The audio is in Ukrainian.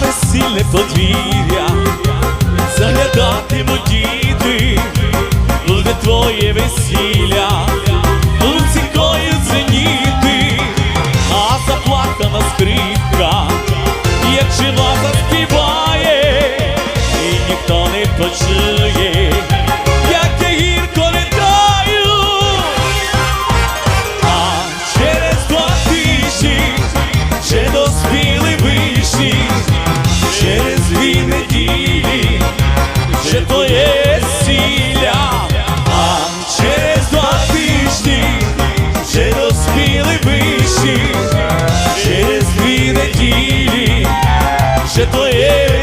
весільне подвір'я, заглядатимуть діти, буде твоє весілля, луцікою зеніти, а заплакана скрипка, як жива заспіває, і ніхто не почує, ser banheiro